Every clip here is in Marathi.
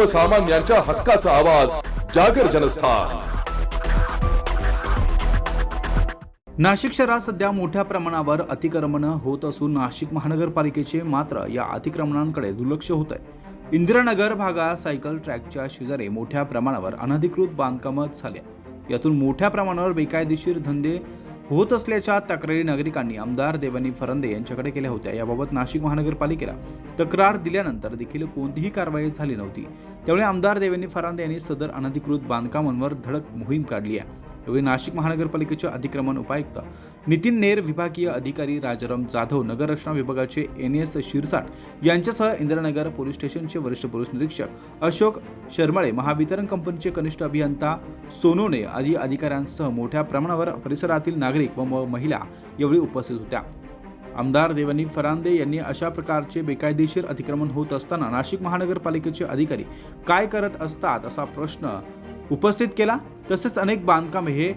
सर्वसामान्यांच्या हक्काचा आवाज जागर जनस्थान. नाशिक शहरात सध्या मोठ्या प्रमाणावर अतिक्रमण होत असून नाशिक महानगरपालिकेचे मात्र या अतिक्रमणांकडे दुर्लक्ष होत आहे. इंदिरानगर भागात सायकल ट्रॅकच्या शेजारी मोठ्या प्रमाणावर अनधिकृत बांधकामं झाल्या यातून मोठ्या प्रमाणावर बेकायदेशीर धंदे होत असल्याच्या तक्रारी नागरिकांनी आमदार देवानी फरंदे यांच्याकडे केल्या होत्या. याबाबत नाशिक महानगरपालिकेला तक्रार दिल्यानंतर देखील कोणतीही कारवाई झाली नव्हती. त्यामुळे आमदार देवेंद्र फरांदे यांनी सदर अनधिकृत बांधकामांवर धडक मोहीम काढली आहे. यावेळी नाशिक महानगरपालिकेचे अतिक्रमण उपायुक्त नितीन नेर विभागीय अधिकारी राजाराम जाधव नगररचना विभागाचे एन एस शिरसाट यांच्यासह इंदिरानगर पोलीस स्टेशनचे वरिष्ठ पोलीस निरीक्षक अशोक शर्मळे महावितरण कंपनीचे कनिष्ठ अभियंता सोनोने आदी अधिकाऱ्यांसह मोठ्या प्रमाणावर परिसरातील नागरिक व महिला यावेळी उपस्थित होत्या. आमदार देवानी फरांदे यांनी अशा प्रकारचे बेकायदेशीर अतिक्रमण होत असताना नाशिक महानगरपालिकेचे अधिकारी काय करत असतात असा प्रश्न उपस्थित केला. तसेच अनेक बांधकामे हे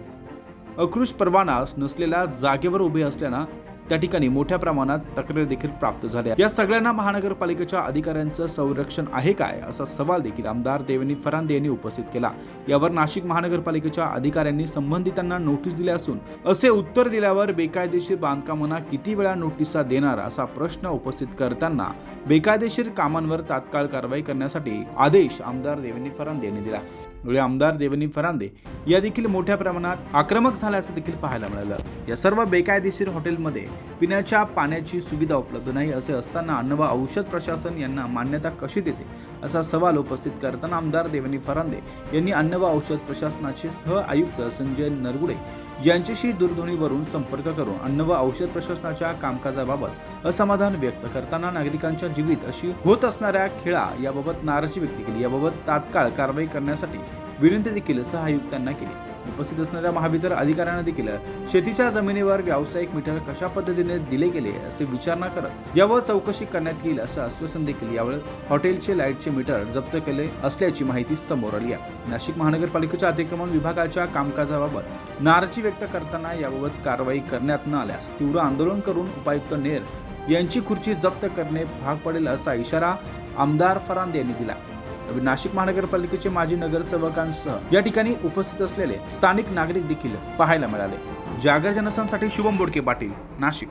अकृष परवाना नसलेल्या जागेवर उभे असल्यानं त्या ठिकाणी मोठ्या प्रमाणात तक्रारी देखील प्राप्त झाल्या. या सगळ्यांना महानगरपालिकेच्या अधिकाऱ्यांचं संरक्षण आहे काय? असा सवाल देखील आमदार देवनी फरांदे यांनी उपस्थित केला. यावर नाशिक महानगरपालिकेच्या अधिकाऱ्यांनी संबंधितांना नोटीस दिल्या असून असे उत्तर दिल्यावर बेकायदेशीर बांधकामांना किती वेळा नोटिसा देणार असा प्रश्न उपस्थित करताना बेकायदेशीर कामांवर तात्काळ कारवाई करण्यासाठी आदेश आमदार देवेंद्र फरांदे यांनी दिला. यावेळी आमदार देवनी फरांदे या देखील मोठ्या प्रमाणात आक्रमक झाल्याचं देखील पाहायला मिळालं. या सर्व बेकायदेशीर हॉटेलमध्ये पिण्याच्या पाण्याची सुविधा उपलब्ध नाही असे असताना अन्न व औषध प्रशासन यांना मान्यता कशी देते असा सवाल उपस्थित करताना आमदार देवनी फरांदे यांनी अन्न व औषध प्रशासनाचे सह आयुक्त संजय नरगुडे यांच्याशी दूरध्वनीवरून संपर्क करून अन्न व औषध प्रशासनाच्या कामकाजाबाबत असमाधान व्यक्त करताना नागरिकांच्या जीवित अशी होत असणाऱ्या खेळा याबाबत नाराजी व्यक्त केली. याबाबत तात्काळ कारवाई करण्यासाठी विनंती देखील सह आयुक्तांना केली. उपस्थित असणाऱ्या महावितर अधिकाऱ्यांना देखील शेतीच्या जमिनीवर व्यावसायिक मीटर कशा पद्धतीने दिले गेले असे विचारणा करत यावर चौकशी करण्यात येईल असं आश्वासन देखील यावेळी हॉटेलचे लाईटचे मीटर जप्त केले असल्याची माहिती समोर आली आहे. नाशिक महानगरपालिकेच्या अतिक्रमण विभागाच्या कामकाजाबाबत नाराजी व्यक्त करताना याबाबत कारवाई करण्यात न आल्यास तीव्र आंदोलन करून उपायुक्त नेर यांची खुर्ची जप्त करणे भाग पडेल असा इशारा आमदार फरांद यांनी दिला. नाशिक महानगरपालिकेचे माजी नगरसेवकांसह या ठिकाणी उपस्थित असलेले स्थानिक नागरिक देखील पाहायला मिळाले. जागर जनसांसाठी शुभम बोडके पाटील नाशिक.